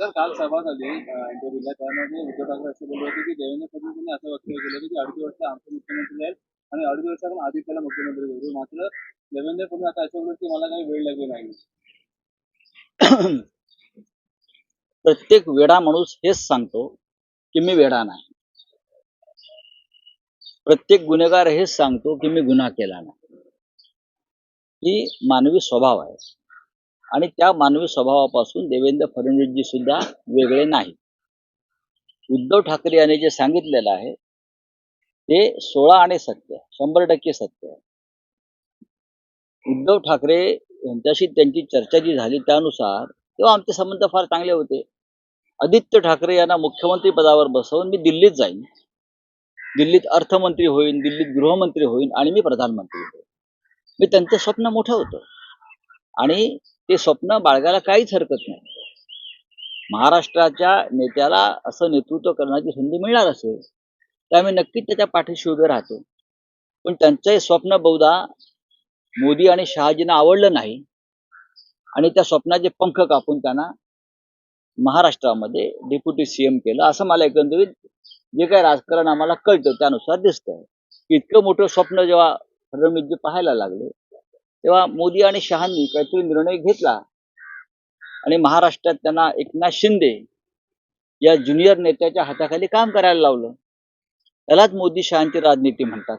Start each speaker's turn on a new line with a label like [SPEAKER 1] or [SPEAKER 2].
[SPEAKER 1] Sir काल सभा झाली इंटरव्ह्यूला त्यामध्ये उद्धव ठाकरे असे बोलले होते की देवेंद्र फडणवीसांनी असं वक्तव्य केलं होतं की अडीच वर्ष आमचे मुख्यमंत्री आहेत आणि अडीच वर्षातून त्याला मुख्यमंत्री होते. मात्र देवेंद्र फडणवीस आता असं बोलत की मला काही वेळ लागली नाही.
[SPEAKER 2] प्रत्येक वेडा माणूस हेच सांगतो की मी वेडा नाही. प्रत्येक गुन्हेगार हेच सांगतो की मी गुन्हा केला नाही. ही मानवी स्वभाव आहे. आणि त्या मानवी स्वभावापासून देवेंद्र फडणवीसजी सुद्धा वेगळे नाही उद्धव ठाकरे यांनी जे सांगितलेलं आहे ते सोळा आणि सत्य शंभर टक्के सत्य आहे. उद्धव ठाकरे यांच्याशी त्यांची चर्चा जी झाली त्यानुसार तेव्हा आमचे संबंध फार चांगले होते. आदित्य ठाकरे यांना मुख्यमंत्री पदावर बसवून मी दिल्लीत जाईन. दिल्लीत अर्थमंत्री होईन दिल्लीत गृहमंत्री होईन आणि मी प्रधानमंत्री होईन. मी त्यांचं स्वप्न मोठं होतं. आणि ते स्वप्न बाळगायला काहीच हरकत नाही. महाराष्ट्राच्या नेत्याला असं नेतृत्व करण्याची संधी मिळणार असेल तर आम्ही नक्कीच त्याच्या पाठीशी उभे राहतो. पण त्यांचं हे स्वप्न बहुधा मोदी आणि शहाजींना आवडलं नाही आणि त्या स्वप्नाचे पंख कापून त्यांना महाराष्ट्रामध्ये डेप्युटी सीएम केलं असं मला एकंदरीत जे काही राजकारण आम्हाला कळतं त्यानुसार दिसतंय. इतकं मोठं स्वप्न जेव्हा फडणवीसजी पाहायला लागले तेव्हा मोदी आणि शहांनी काहीतरी निर्णय घेतला. आणि महाराष्ट्रात त्यांना एकनाथ शिंदे या ज्युनियर नेत्याच्या हाताखाली काम करायला लावलं. त्यालाच मोदी शहांची राजनीती म्हणतात.